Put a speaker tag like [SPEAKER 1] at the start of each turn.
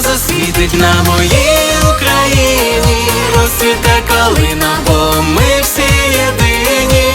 [SPEAKER 1] засвітить на моїй Україні,